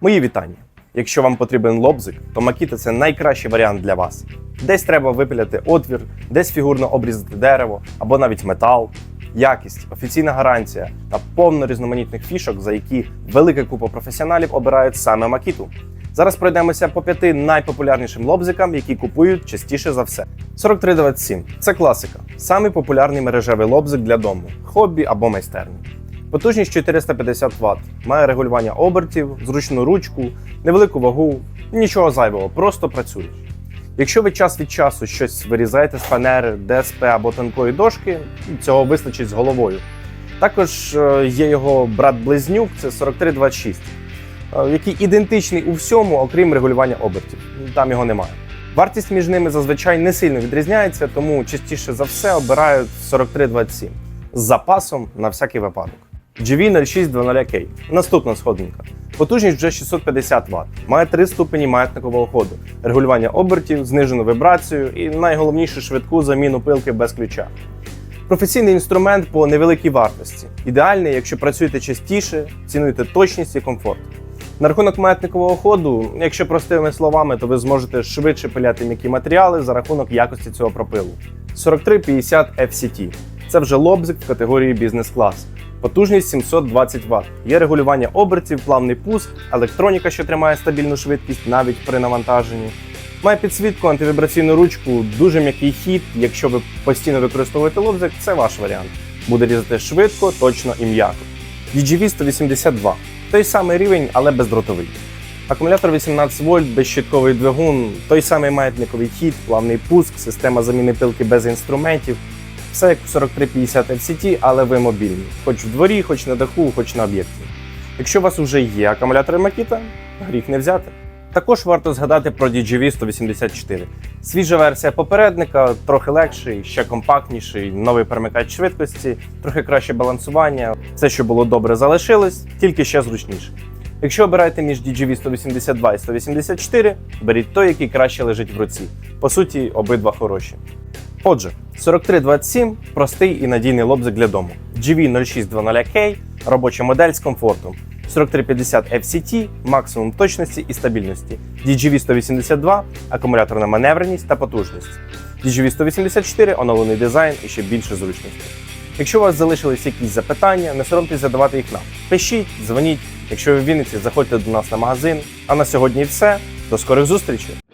Мої вітання. Якщо вам потрібен лобзик, то Makita – це найкращий варіант для вас. Десь треба випиляти отвір, десь фігурно обрізати дерево або навіть метал. Якість, офіційна гарантія та повно різноманітних фішок, за які велика купа професіоналів обирають саме Makita. Зараз пройдемося по п'яти найпопулярнішим лобзикам, які купують частіше за все. 4327 – це класика, самий популярний мережевий лобзик для дому, хобі або майстерні. Потужність 450 Вт, має регулювання обертів, зручну ручку, невелику вагу, нічого зайвого, просто працюєш. Якщо ви час від часу щось вирізаєте з фанери, ДСП або тонкої дошки, цього вистачить з головою. Також е, є його брат-близнюк, це 4326, е, який ідентичний у всьому, окрім регулювання обертів. Там його немає. Вартість між ними зазвичай не сильно відрізняється, тому частіше за все обирають 4327 з запасом на всякий випадок. GV0620K. Наступна сходинка. Потужність вже 650 Вт. Має три ступені маятникового ходу, регулювання обертів, знижену вібрацію і найголовніше швидку заміну пилки без ключа. Професійний інструмент по невеликій вартості. Ідеальний, якщо працюєте частіше, цінуєте точність і комфорт. На рахунок маятникового ходу, якщо простими словами, то ви зможете швидше пиляти м'які матеріали за рахунок якості цього пропилу. 4350 FCT. Це вже лобзик в категорії бізнес-клас. Потужність 720 Вт. Є регулювання обертів, плавний пуск, електроніка, що тримає стабільну швидкість навіть при навантаженні. Має підсвітку, антивібраційну ручку, дуже м'який хід. Якщо ви постійно використовуєте лобзик, це ваш варіант. Буде різати швидко, точно і м'яко. DGV 182 той самий рівень, але бездротовий. Акумулятор 18 вольт, безщитковий двигун, той самий маятниковий хід, плавний пуск, система заміни пилки без інструментів. Все як 4350 FCT, але ви мобільні. Хоч в дворі, хоч на даху, хоч на об'єкті. Якщо у вас вже є акумулятори Makita, гріх не взяти. Також варто згадати про DGV 184. Свіжа версія попередника, трохи легший, ще компактніший, новий перемикач швидкості, трохи краще балансування. Все, що було добре, залишилось, тільки ще зручніше. Якщо обираєте між DGV 182 і 184, беріть той, який краще лежить в руці. По суті, обидва хороші. Отже, 4327 простий і надійний лобзик для дому. GV0620K робоча модель з комфортом. 4350 FCT максимум точності і стабільності. DGV 182 акумуляторна маневреність та потужність. DGV 184 оновлений дизайн і ще більше зручності. Якщо у вас залишились якісь запитання, не соромтесь задавати їх нам. Пишіть, дзвоніть. Якщо ви в Вінниці, заходьте до нас на магазин. А на сьогодні все. До скорих зустрічей!